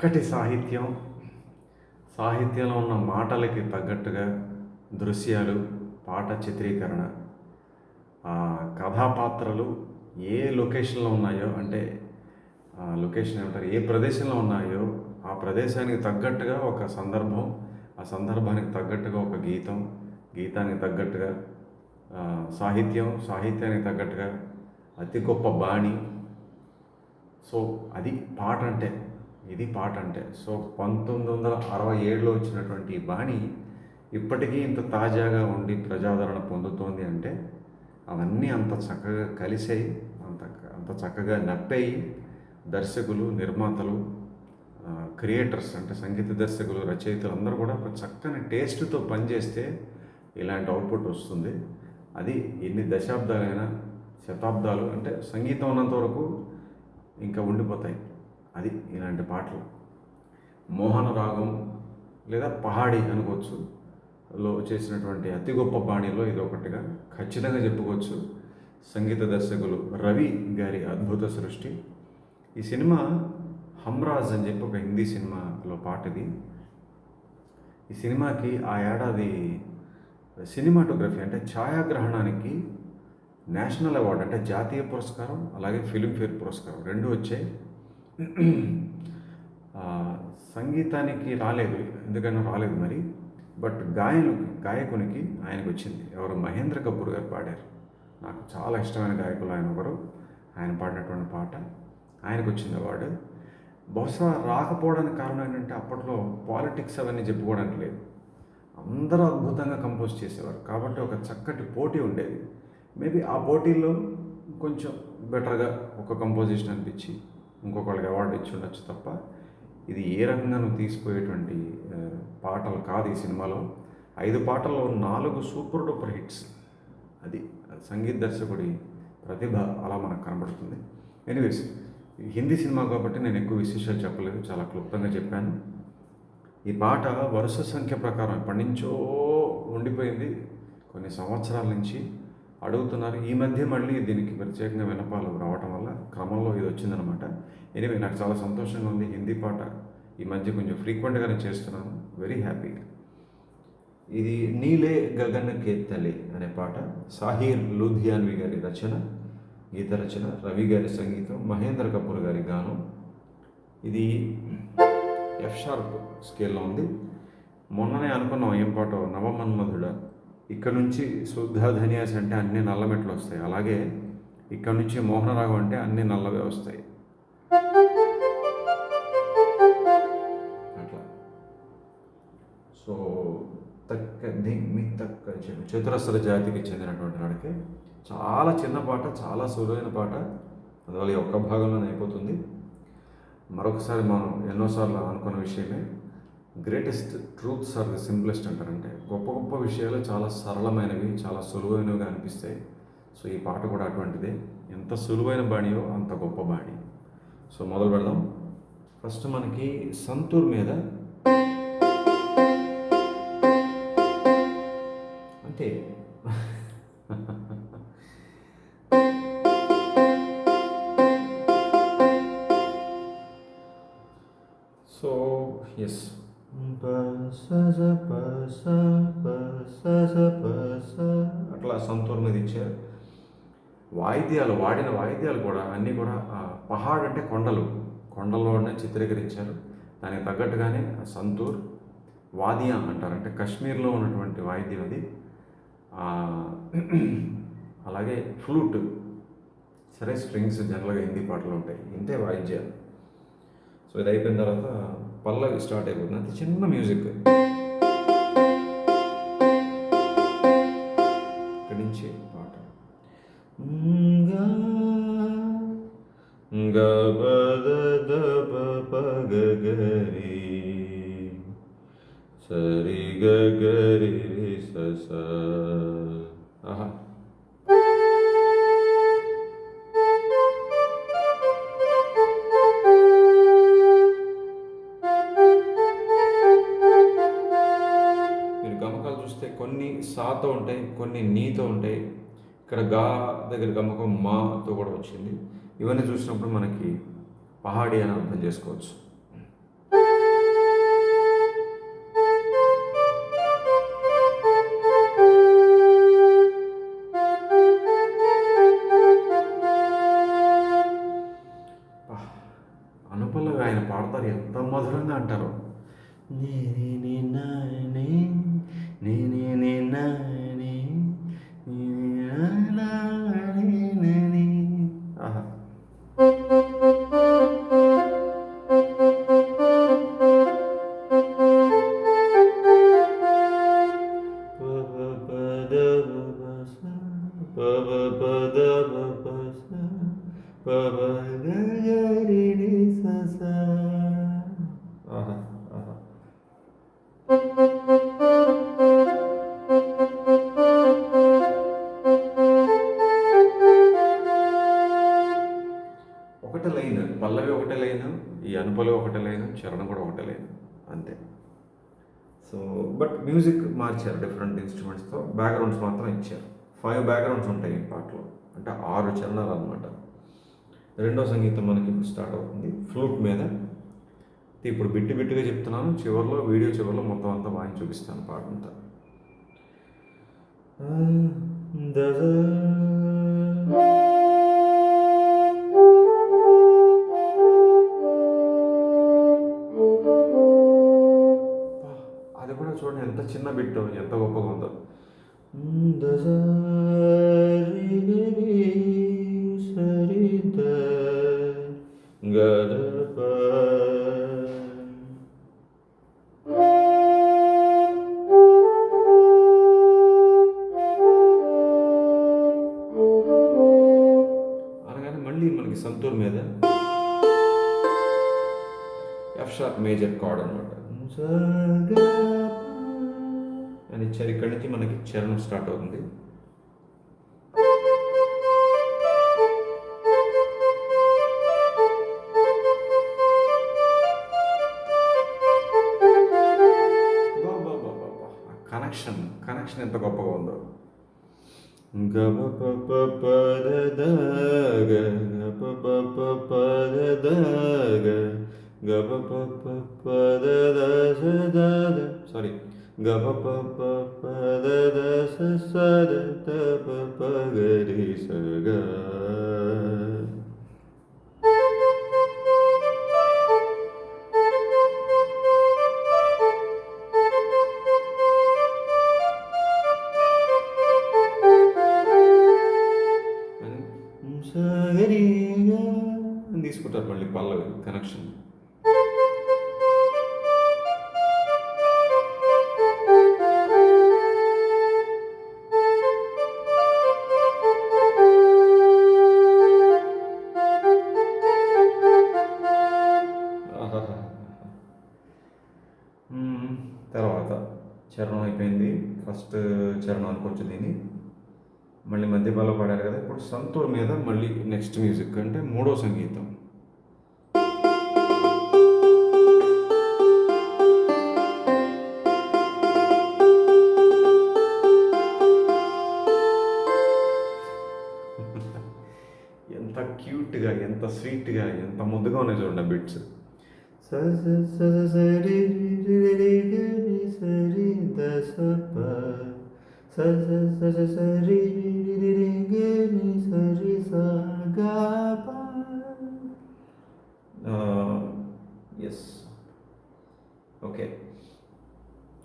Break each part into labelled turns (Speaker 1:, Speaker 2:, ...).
Speaker 1: చక్కటి సాహిత్యం. సాహిత్యంలో ఉన్న మాటలకి తగ్గట్టుగా దృశ్యాలు పాట చిత్రీకరణ. ఆ కథాపాత్రలు ఏ లొకేషన్లో ఉన్నాయో అంటే లొకేషన్ ఏమంటారు ఏ ప్రదేశంలో ఉన్నాయో ఆ ప్రదేశానికి తగ్గట్టుగా ఒక సందర్భం ఆ సందర్భానికి తగ్గట్టుగా ఒక గీతం గీతానికి తగ్గట్టుగా సాహిత్యం సాహిత్యానికి తగ్గట్టుగా అతి గొప్ప బాణి. సో అది పాట అంటే ఇది పాట అంటే. సో పంతొమ్మిది వందల అరవై ఏడులో వచ్చినటువంటి బాణి ఇప్పటికీ ఇంత తాజాగా ఉండి ప్రజాదరణ పొందుతోంది అంటే అవన్నీ అంత చక్కగా కలిసాయి అంత అంత చక్కగా నప్పాయి. దర్శకులు నిర్మాతలు క్రియేటర్స్ అంటే సంగీత దర్శకులు రచయితలు అందరూ కూడా ఒక చక్కని టేస్ట్తో పనిచేస్తే ఇలాంటి అవుట్పుట్ వస్తుంది. అది ఎన్ని దశాబ్దాలైనా శతాబ్దాలు అంటే సంగీతం ఉన్నంత వరకు ఇంకా ఉండిపోతాయి. అది ఇలాంటి పాటలు. మోహన రాగం లేదా పహాడి అనుకోవచ్చు. లో చేసినటువంటి అతి గొప్ప బాణిలో ఇది ఒకటిగా ఖచ్చితంగా చెప్పుకోవచ్చు. సంగీత దర్శకులు రవి గారి అద్భుత సృష్టి. ఈ సినిమా హమ్రాజ్ అని చెప్పి ఒక హిందీ సినిమాలో పాట ఇది ఈ సినిమాకి ఆ ఏడాది సినిమాటోగ్రఫీ అంటే ఛాయాగ్రహణానికి నేషనల్ అవార్డు అంటే జాతీయ పురస్కారం అలాగే ఫిలింఫేర్ పురస్కారం రెండు వచ్చాయి. సంగీతానికి రాలేదు ఎందుకన్నా రాలేదు మరి. బట్ గాయను గాయకునికి ఆయనకు వచ్చింది ఎవరు మహేంద్ర కపూర్ గారు పాడారు. నాకు చాలా ఇష్టమైన గాయకులు ఆయన ఒకరు. ఆయన పాడినటువంటి పాట ఆయనకు వచ్చింది అవార్డు. బహుశా రాకపోవడానికి కారణం ఏంటంటే అప్పట్లో పాలిటిక్స్ అవన్నీ చెప్పుకోవడానికి లేదు. అందరూ అద్భుతంగా కంపోజ్ చేసేవారు. కాబట్టి ఒక చక్కటి పోటీ ఉండేది. మేబీ ఆ పోటీల్లో కొంచెం బెటర్గా ఒక కంపోజిషన్ అనిపించి ఇంకొకళ్ళకి అవార్డు ఇచ్చి ఉండొచ్చు తప్ప ఇది ఏ రకంగా నువ్వు తీసిపోయేటువంటి పాటలు కాదు ఈ సినిమాలో. ఐదు పాటల్లో నాలుగు సూపర్ డూపర్ హిట్స్. అది సంగీత దర్శకుడి ప్రతిభ అలా మనకు కనబడుతుంది. ఎనీవేస్ హిందీ సినిమా కాబట్టి నేను ఎక్కువ విశేషాలు చెప్పలేదు. చాలా క్లుప్తంగా చెప్పాను. ఈ పాట వరుస సంఖ్య ప్రకారం ఎప్పటి నుంచో ఉండిపోయింది. కొన్ని సంవత్సరాల నుంచి అడుగుతున్నారు. ఈ మధ్య మళ్ళీ దీనికి ప్రత్యేకంగా వినపాలు రావటం వల్ల క్రమంలో ఇది వచ్చిందనమాట ఎనివే నాకు చాలా సంతోషంగా ఉంది. హిందీ పాట ఈ మధ్య కొంచెం ఫ్రీక్వెంట్గానే చేస్తున్నాను. వెరీ హ్యాపీ ఇది నీలే గగన్ కేత్తలి అనే పాట. సాహీర్ లూధియాన్వి గారి రచన గీత రచన రవి గారి సంగీతం మహేంద్ర కపూర్ గారి గానం. ఇది ఎఫ్ షార్ప్ స్కేల్లో ఉంది. మొన్ననే అనుకున్నాం ఏం పాటో. నవమన్మధుడ ఇక్కడ నుంచి శుద్ధ ధనియాస్ అంటే అన్ని నల్ల మెట్లు వస్తాయి. అలాగే ఇక్కడ నుంచి మోహనరాగం అంటే అన్ని నల్లవే వస్తాయి. అట్లా. సో తక్క దిమ్మి తక్క చతురస్ర జాతికి చెందినటువంటి వాడికి చాలా చిన్న పాట చాలా సులువైన పాట. అందువల్ల ఈ ఒక్క భాగంలోనే అయిపోతుంది. మరొకసారి మనం ఎన్నోసార్లు అనుకున్న విషయమే. Greatest truths are the simplest అంటారంటే గొప్ప గొప్ప విషయాలు చాలా సరళమైనవి చాలా సులువైనవిగా అనిపిస్తాయి. సో ఈ పాట కూడా అటువంటిదే. ఎంత సులువైన బాణియో అంత గొప్ప బాణి. సో మొదలు పెడదాం. ఫస్ట్ మనకి సంతూర్ మీద అంటే సో ఎస్ అట్లా సంతూర్ మీద ఇచ్చారు. వాయిద్యాలు వాడిన వాయిద్యాలు కూడా అన్నీ కూడా పహాడ్ అంటే కొండలు. కొండల్లోనే చిత్రీకరించారు. దానికి తగ్గట్టుగానే సంతూర్ వాదియా అంటారు. అంటే కాశ్మీర్లో ఉన్నటువంటి వాయిద్యం అది. అలాగే ఫ్లూట్ సరే స్ట్రింగ్స్ జనరల్గా హిందీ పాటలు ఉంటాయి. ఇంతే వాయిద్యాలు. సో ఇది అయిపోయిన తర్వాత పల్లవి స్టార్ట్ అయిపోతుంది అది చిన్న మ్యూజిక్ ఇక్కడి నుంచి పాట. గరి సరి గరి స దగ్గర గమకం మాతో కూడా వచ్చింది. ఇవన్నీ చూసినప్పుడు మనకి పహాడి అని అర్థం చేసుకోవచ్చు. ఒకటే లైన్ పల్లవి ఒకటే లైన్ ఈ అనుపల్లవి ఒకటే లైన్ చరణం కూడా ఒకటే లైన్ అంతే. సో బట్ మ్యూజిక్ మార్చారు డిఫరెంట్ ఇన్స్ట్రుమెంట్స్తో బ్యాక్గ్రౌండ్స్ మాత్రం ఇచ్చారు. ఫైవ్ బ్యాక్గ్రౌండ్స్ ఉంటాయి ఈ పాటలో అంటే ఆరు చరణాలు అనమాట రెండో సంగీతం మనకి ఇప్పుడు స్టార్ట్ అవుతుంది. ఫ్లూట్ మీద. ఇప్పుడు బిట్టి బిట్టిగా చెప్తున్నాను. చివరిలో వీడియో చివరిలో మొత్తం అంతా వాయిని చూపిస్తాను పాట అంతా. అది కూడా చూడండి ఎంత చిన్న బిట్టు ఎంత గొప్పగా ఉందో. అనగానే మళ్ళీ మనకి సంతూర్ మీద ఎఫ్ షార్ప్ మేజర్ కార్డ్ అనమాట అని ఇచ్చారు ఇక్కడి నుంచి మనకి చరణం స్టార్ట్ అవుతుంది. కనెక్షన్ కనెక్షన్ ఎంత గొప్పగా ఉందో గబ ప ప ప ద ద గ గ ప ప ప ప ద ద గ గ ప ప ప ప ద ద స ద ద సారీ గ ప ప ప ప ద ద స స ద త ప ప గ చరణం అయిపోయింది. ఫస్ట్ చరణం అనుకోవచ్చు దీన్ని. మళ్ళీ మధ్యపాలో పాడారు కదా ఇప్పుడు సంతూర్ మీద మళ్ళీ నెక్స్ట్ మ్యూజిక్ అంటే మూడో సంగీతం. ఎంత క్యూట్గా ఎంత స్వీట్గా ఎంత ముద్దుగా ఉన్నాయి చూడండి బిట్స్ స స స స రి ఎస్ ఓకే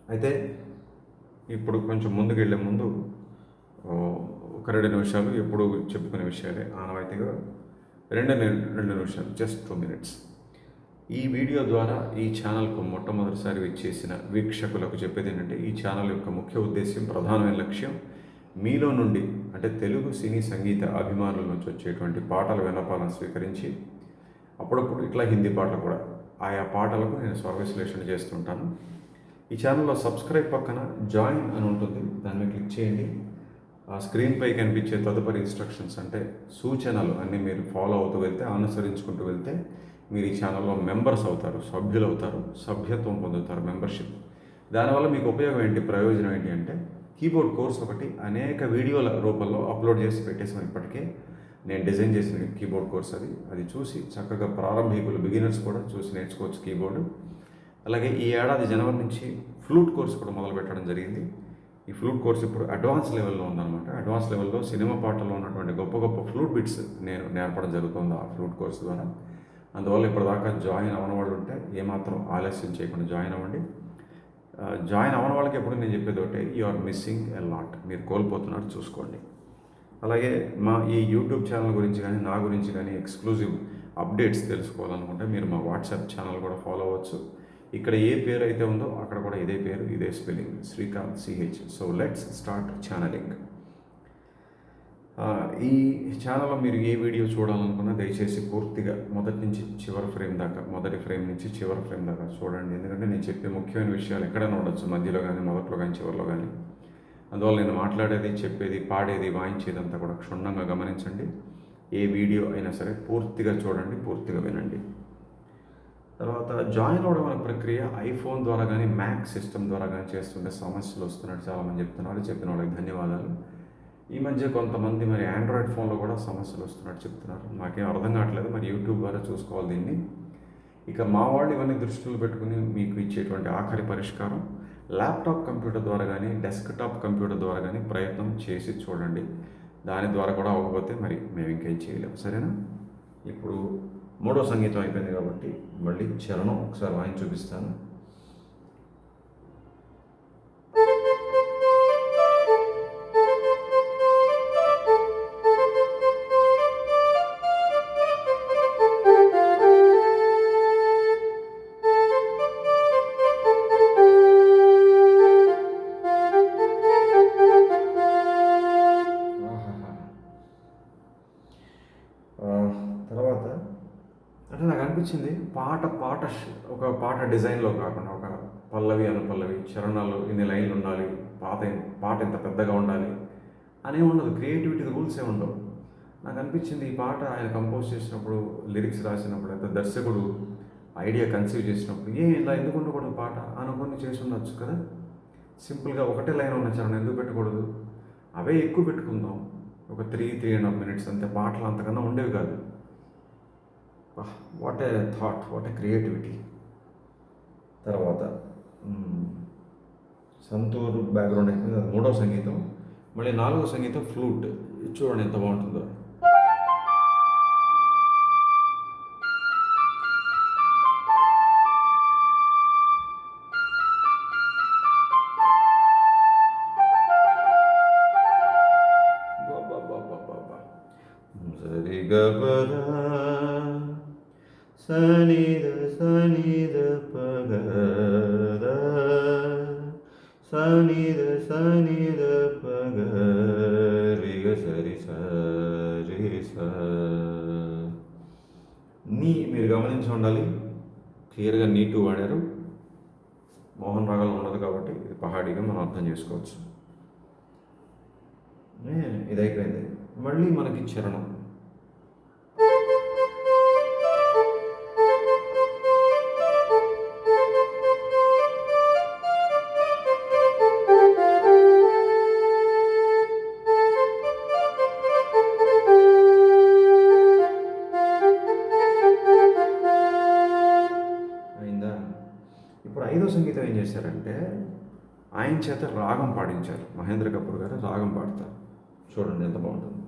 Speaker 1: అయితే ఇప్పుడు కొంచెం ముందుకు వెళ్ళే ముందు ఒక రెండు నిమిషాలు ఎప్పుడు చెప్పుకునే విషయాలే ఆనవాయితీగా. రెండు ని- రెండు నిమిషాలు జస్ట్ టూ మినిట్స్ ఈ వీడియో ద్వారా ఈ ఛానల్కు మొట్టమొదటిసారి వచ్చేసిన వీక్షకులకు చెప్పేది ఏంటంటే ఈ ఛానల్ యొక్క ముఖ్య ఉద్దేశ్యం ప్రధానమైన లక్ష్యం మీలో నుండి అంటే తెలుగు సినీ సంగీత అభిమానుల నుంచి వచ్చేటువంటి పాటల విన్నపాలను స్వీకరించి అప్పుడప్పుడు ఇట్లా హిందీ పాటలు కూడా ఆయా పాటలకు నేను స్వరవిశ్లేషణ చేస్తుంటాను. ఈ ఛానల్లో సబ్స్క్రైబ్ పక్కన జాయిన్ అని ఉంటుంది. దాన్ని క్లిక్ చేయండి. ఆ స్క్రీన్పై కనిపించే తదుపరి ఇన్స్ట్రక్షన్స్ అంటే సూచనలు అన్నీ మీరు ఫాలో అవుతూ వెళ్తే అనుసరించుకుంటూ వెళ్తే మీరు ఈ ఛానల్లో మెంబర్స్ అవుతారు సభ్యులు అవుతారు సభ్యత్వం పొందుతారు మెంబర్షిప్ దానివల్ల మీకు ఉపయోగం ఏంటి ప్రయోజనం ఏంటి అంటే కీబోర్డ్ కోర్స్ ఒకటి అనేక వీడియోల రూపంలో అప్లోడ్ చేసి పెట్టేసాం ఇప్పటికే. నేను డిజైన్ చేసిన కీబోర్డ్ కోర్స్ అది. అది చూసి చక్కగా ప్రారంభికులు బిగినర్స్ కూడా చూసి నేర్చుకోవచ్చు కీబోర్డు అలాగే ఈ ఏడాది జనవరి నుంచి ఫ్లూట్ కోర్స్ కూడా మొదలు పెట్టడం జరిగింది. ఈ ఫ్లూట్ కోర్స్ ఇప్పుడు అడ్వాన్స్ లెవెల్లో ఉందన్నమాట. అడ్వాన్స్ లెవెల్లో సినిమా పాటల్లో ఉన్నటువంటి గొప్ప గొప్ప ఫ్లూట్ బిట్స్ నేను నేర్పడం జరుగుతుంది ఆ ఫ్లూట్ కోర్స్ ద్వారా. అందువల్ల ఇప్పటిదాకా జాయిన్ అవ్వని వాళ్ళు ఉంటే ఏమాత్రం ఆలస్యం చేయకుండా జాయిన్ అవ్వండి. జాయిన్ అవ్వని వాళ్ళకి ఎప్పుడు నేను చెప్పేది ఒకటే you are missing a lot మీరు కోల్పోతున్నారు చూసుకోండి. అలాగే మా ఈ యూట్యూబ్ ఛానల్ గురించి కానీ నా గురించి కానీ ఎక్స్క్లూజివ్ అప్డేట్స్ తెలుసుకోవాలనుకుంటే మీరు మా వాట్సాప్ ఛానల్ కూడా ఫాలో అవ్వచ్చు. ఇక్కడ ఏ పేరు అయితే ఉందో అక్కడ కూడా ఇదే పేరు ఇదే spelling Srikanth CH so let's start channeling ఈ ఛానల్లో మీరు ఏ వీడియో చూడాలనుకున్నా దయచేసి పూర్తిగా మొదటి నుంచి చివరి ఫ్రేమ్ దాకా మొదటి ఫ్రేమ్ నుంచి చివరి ఫ్రేమ్ దాకా చూడండి. ఎందుకంటే నేను చెప్పే ముఖ్యమైన విషయాలు ఎక్కడైనా ఉండొచ్చు మధ్యలో కానీ మొదట్లో కానీ చివరిలో కానీ అందువల్ల నేను మాట్లాడేది చెప్పేది పాడేది వాయించేది అంతా కూడా క్షుణ్ణంగా గమనించండి. ఏ వీడియో అయినా సరే పూర్తిగా చూడండి పూర్తిగా వినండి. తర్వాత జాయిన్ అవ్వడం అనే ప్రక్రియ ఐఫోన్ ద్వారా కానీ మ్యాక్ సిస్టమ్ ద్వారా కానీ చేస్తుంటే సమస్యలు వస్తున్నట్టు చాలామంది చెప్తున్నారు చెప్పిన వాళ్ళకి ధన్యవాదాలు. ఈ మధ్య కొంతమంది మరి ఆండ్రాయిడ్ ఫోన్లో కూడా సమస్యలు వస్తున్నట్టు చెప్తున్నారు. నాకేం అర్థం కావట్లేదు మరి యూట్యూబ్ ద్వారా చూసుకోవాలి దీన్ని. ఇక మా వాళ్ళు ఇవన్నీ దృష్టిలో పెట్టుకుని మీకు ఇచ్చేటువంటి ఆఖరి పరిష్కారం ల్యాప్టాప్ కంప్యూటర్ ద్వారా కానీ డెస్క్టాప్ కంప్యూటర్ ద్వారా కానీ ప్రయత్నం చేసి చూడండి. దాని ద్వారా కూడా అవ్వకపోతే మరి మేము ఇంకేం చేయలేము. సరేనా? ఇప్పుడు మూడో సంగీతం అయిపోయింది కాబట్టి మళ్ళీ చరణం ఒకసారి వాయించి చూపిస్తాను. ఒక డిజైన్లో కాకుండా ఒక పల్లవి అనుపల్లవి చరణాలు ఇన్ని లైన్లు ఉండాలి పాత పాట ఇంత పెద్దగా ఉండాలి అనే ఉండదు. క్రియేటివిటీ రూల్స్ ఏ ఉండవు. నాకు అనిపించింది ఈ పాట ఆయన కంపోజ్ చేసినప్పుడు లిరిక్స్ రాసినప్పుడు అయితే దర్శకుడు ఐడియా కన్సీవ్ చేసినప్పుడు ఏ ఇలా ఎందుకు ఉండకూడదు పాట? అనుకుని చేసి ఉండొచ్చు కదా. సింపుల్గా ఒకటే లైన్ ఉన్న చరణం ఎందుకు పెట్టకూడదు? అవే ఎక్కువ పెట్టుకుందాం. ఒక three three and half minutes అంతే పాటలు అంతకన్నా ఉండేవి కాదు. What a thought what a creativity. తర్వాత సంతూర్ బ్యాక్గ్రౌండ్ అయిపోయింది అది మూడవ సంగీతం. మళ్ళీ నాలుగో సంగీతం ఫ్లూట్ చూడండి ఎంత బాగుంటుందో. ఇది అయిపోయింది మళ్ళీ మనకి చరణం. చూడండి ఎంత బాగుంటుంది.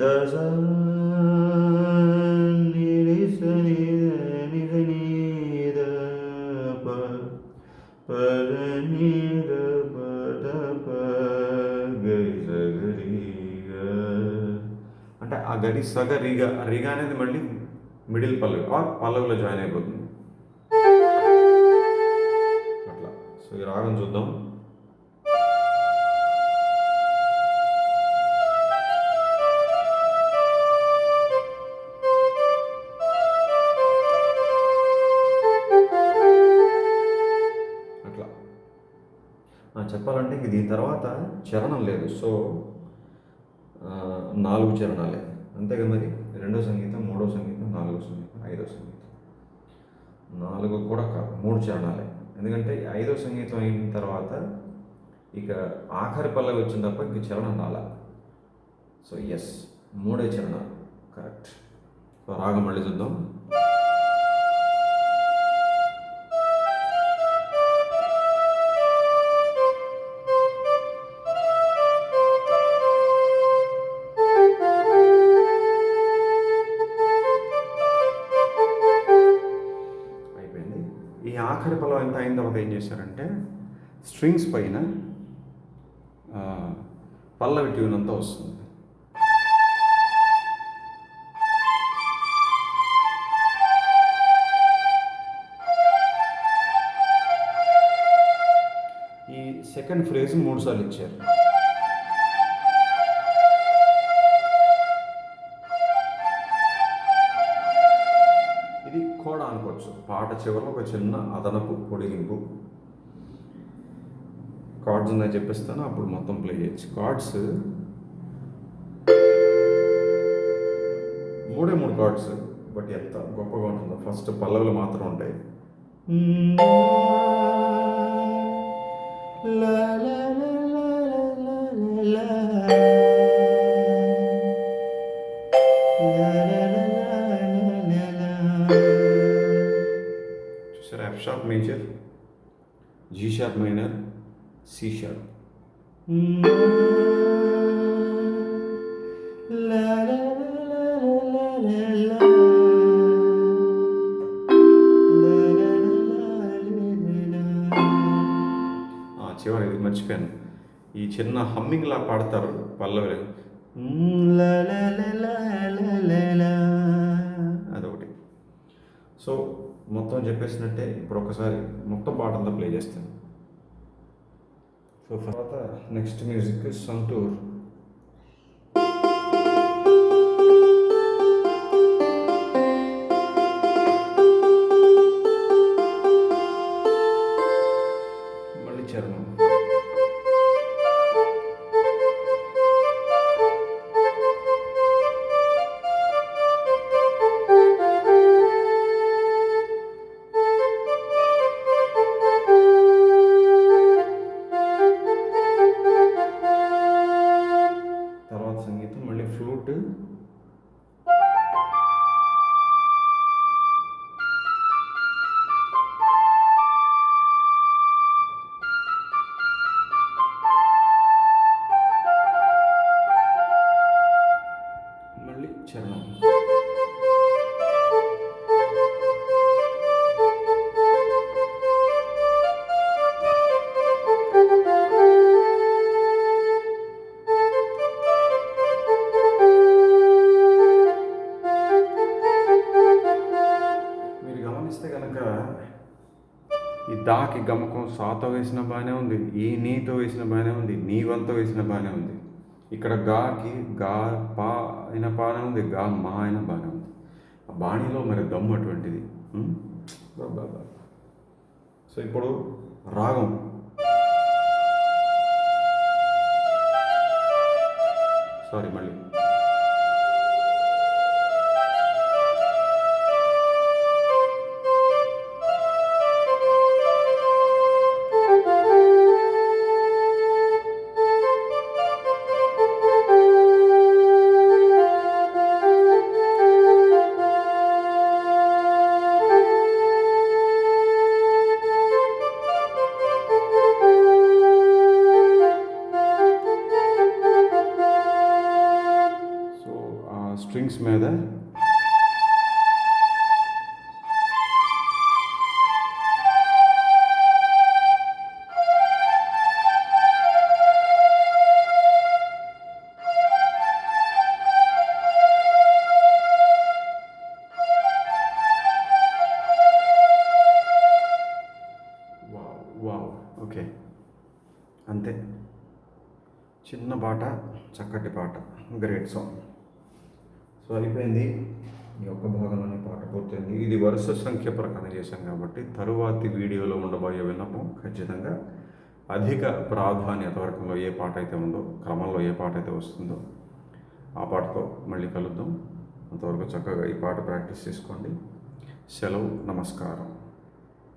Speaker 1: దశ ప ప ప గరి అంటే ఆ గరి సగ రీగ రీగ అనేది మళ్ళీ మిడిల్ పల్లవి ఆర్ పల్లవిలో జాయిన్ అయిపోతుంది. అట్లా. సో ఈ రాగం చూద్దాం. చరణం లేదు. సో నాలుగు చరణాలే. అంతే మరి? రెండో సంగీతం మూడో సంగీతం నాలుగో సంగీతం ఐదో సంగీతం. నాలుగు కూడా కాదు మూడు చరణాలే. ఎందుకంటే ఐదో సంగీతం అయిన తర్వాత ఇక ఆఖరి పల్లవి వచ్చిన తప్ప ఇంక చరణం రాలా. సో ఎస్ మూడే చరణాలు. కరెక్ట్. సో రాగం మళ్ళీ చూద్దాం. ఆఖరి ఎంత అయిన తర్వాత ఏం చేశారంటే స్ట్రింగ్స్ పైన పల్లవి ట్యూన్ అంతా వస్తుంది. ఈ సెకండ్ ఫ్రేజ్ మూడు సార్లు ఇచ్చారు. చివరిలో ఒక చిన్న అదనపు పొడిగింపు. కార్డ్స్ ఉన్నాయి చెప్పిస్తాను అప్పుడు మొత్తం ప్లే చేయొచ్చు. కార్డ్స్. మూడే మూడు కార్డ్స్ బట్ ఎంత గొప్పగా ఉంటుందో. ఫస్ట్ పల్లవులు మాత్రం ఉంటాయి. చూసారా sharp major? G sharp minor C sharp. ఆ, చివరి ఇది మర్చిపోయాను. ఈ చిన్న హమ్మింగ్ లా పాడతారు పల్లవి అదొకటి. సో మొత్తం చెప్పేసినట్టే ఇప్పుడు ఒకసారి మొత్తం పాట అంతా ప్లే చేస్తాను. సో తర్వాత నెక్స్ట్ మ్యూజిక్ సంటూర్ బాకి గమకం సాతో వేసిన బాగానే ఉంది ఈ నీతో వేసిన బాగానే ఉంది నీ వంతో వేసిన బాగానే ఉంది. ఇక్కడ గాకి గా పా అయిన బాగానే ఉంది గా మా అయిన బాగానే ఉంది. ఆ బాణిలో మరి దమ్ము అటువంటిది. సో ఇప్పుడు రాగం. సారీ మళ్ళీ. పాట చక్కటి పాట గ్రేట్ సాంగ్ సో అయిపోయింది. ఈ ఒక్క భాగంలోనే పాట పూర్తయింది. ఇది వరుస సంఖ్య ప్రకారం చేశాం కాబట్టి తరువాతి వీడియోలో ఉండబోయే విన్నపం ఖచ్చితంగా అధిక ప్రాధాన్యత వర్గంలో ఏ పాట అయితే ఉందో క్రమంలో ఏ పాట అయితే వస్తుందో ఆ పాటతో మళ్ళీ కలుద్దాం. అంతవరకు చక్కగా ఈ పాట ప్రాక్టీస్ చేసుకోండి. సెలవు నమస్కారం.